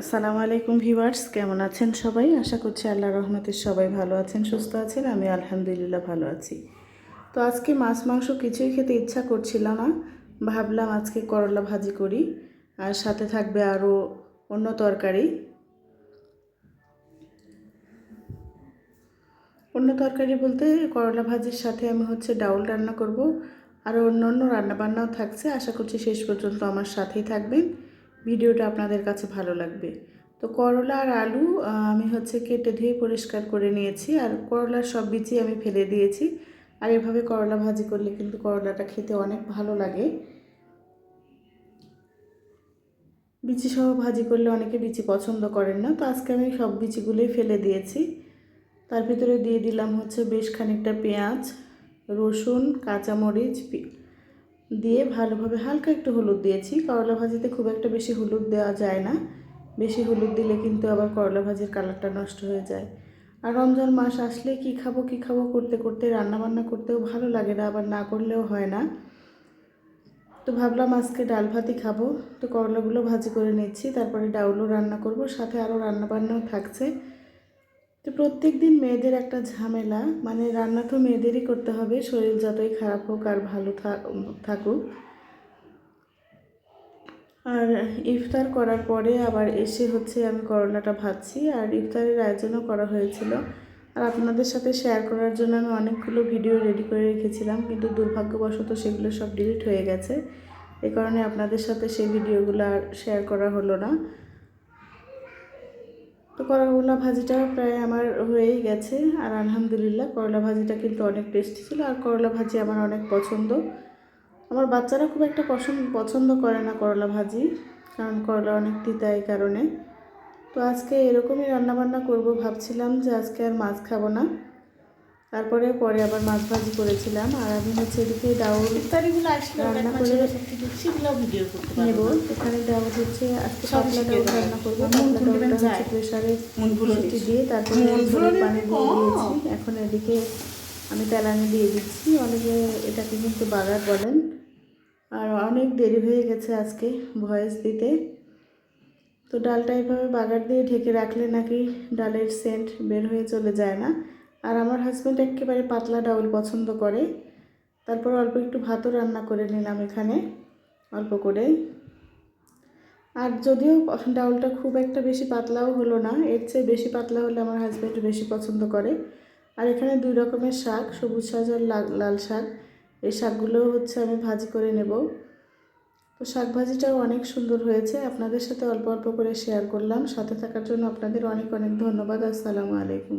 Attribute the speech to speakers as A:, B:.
A: আসসালামু আলাইকুম ভিউয়ার্স, কেমন আছেন সবাই? আশা করছি আল্লাহ রহমতের সবাই ভালো আছেন, সুস্থ আছেন, আমি আলহামদুলিল্লাহ ভালো আছি। তো আজকে মাছ, মাংস কিছুই খেতে ইচ্ছা করছিল না। ভাবলাম আজকে করলা ভাজি করি, আর সাথে থাকবে আরও অন্য তরকারি। অন্য তরকারি বলতে করলা ভাজির সাথে আমি হচ্ছে ডাউল রান্না করব আর অন্য অন্য রান্নাবান্নাও থাকছে। আশা করছি শেষ পর্যন্ত আমার সাথেই থাকবেন। ভিডিওটা আপনাদের কাছে ভালো লাগবে। তো করলা আর আলু আমি হচ্ছে কেটে ধুয়ে পরিষ্কার করে নিয়েছি। আর করলার সব বিচি আমি ফেলে দিয়েছি। আর এভাবে করলা ভাজি করলে কিন্তু করলাটা খেতে অনেক ভালো লাগে। বিচি সহ ভাজি করলে অনেকে বিচি পছন্দ করেন না। তো আজকে আমি সব বিচিগুলোই ফেলে দিয়েছি। তার ভিতরে দিয়ে দিলাম হচ্ছে বেশ খানিকটা পেঁয়াজ, রসুন, কাঁচামরিচ দিয়ে ভালোভাবে হালকা একটু হলুদ দিয়েছি। করলা ভাজিতে খুব একটা বেশি হলুদ দেওয়া যায় না। বেশি হলুদ দিলে কিন্তু আবার করলা ভাজির কালারটা নষ্ট হয়ে যায়। আর রমজান মাস আসলে কি খাব কি খাব করতে করতে রান্না বান্না করতেও ভালো লাগে না, আবার না করলেও হয় না। তো ভাবলাম আজকে ডাল ভাতই খাব। তো করলাগুলো ভাজি করে নিচ্ছি, তারপরে ডাউলও রান্না করব, সাথে আরও রান্না বান্নাও থাকছে। তো প্রত্যেক দিন মেয়েদের একটা ঝামেলা মানে রান্না তো মেয়েদেরই করতে হবে, শরীর যতই খারাপ হোক আর ভালো থাক- থাকুক। আর ইফতার করার পরে আবার এসে হচ্ছে আমি করলাটা ভাজছি, আর ইফতারের আয়োজনও করা হয়েছিল। আর আপনাদের সাথে শেয়ার করার জন্য আমি অনেকগুলো ভিডিও রেডি করে রেখেছিলাম, কিন্তু দুর্ভাগ্যবশত সেগুলো সব ডিলিট হয়ে গেছে। এ কারণে আপনাদের সাথে সেই ভিডিওগুলো আর শেয়ার করা হলো না। তো করলা ভাজিটা প্রায় আমার হয়েই গেছে। আর আলহামদুলিল্লাহ, করলা ভাজিটা কিন্তু অনেক টেস্টি ছিল। আর করলা ভাজি আমার অনেক পছন্দ। আমার বাচ্চারা খুব একটা পছন্দ পছন্দ করে না করলা ভাজি, কারণ করলা অনেক তিতা এই কারণে। তো আজকে এরকমই রান্নাবান্না করব ভাবছিলাম যে আজকে আর মাছ খাব না। তারপরে পরে আবার মাছ ভাজি করেছিলাম। আর আমি হচ্ছে এদিকে ডাউল রান্না করে নেব। এখানে ডাউল হচ্ছে আজকে পাতলা ডাউল রান্না করব। পাতলা ডাউলটা হচ্ছে প্রেশারে। দিয়ে তারপরে পানি দিয়ে দিয়েছি। এখন এদিকে আমি তেলানি দিয়ে দিচ্ছি। অনেকে এটাকে কিন্তু বাগার বলেন। আর অনেক দেরি হয়ে গেছে আজকে ভয়েস দিতে। তো ডালটা এভাবে বাগার দিয়ে ঢেকে রাখলে নাকি ডালের সেন্ট বের হয়ে চলে যায় না। আর আমার হাজব্যান্ড একেবারে পাতলা ডাউল পছন্দ করে। তারপর অল্প একটু ভাতও রান্না করে নিলাম এখানে, অল্প করে আর যদিও ডাউলটা খুব একটা বেশি পাতলাও হলো না, এর চেয়ে বেশি পাতলা হলে আমার হাজব্যান্ড বেশি পছন্দ করে। আর এখানে দুই রকমের শাক, সবুজ শাক আর লাল শাক। এই শাকগুলোও হচ্ছে আমি ভাজি করে নেব। তো শাক ভাজিটাও অনেক সুন্দর হয়েছে, আপনাদের সাথে অল্প অল্প করে শেয়ার করলাম। সাথে থাকার জন্য আপনাদের অনেক অনেক ধন্যবাদ। আসসালামু আলাইকুম।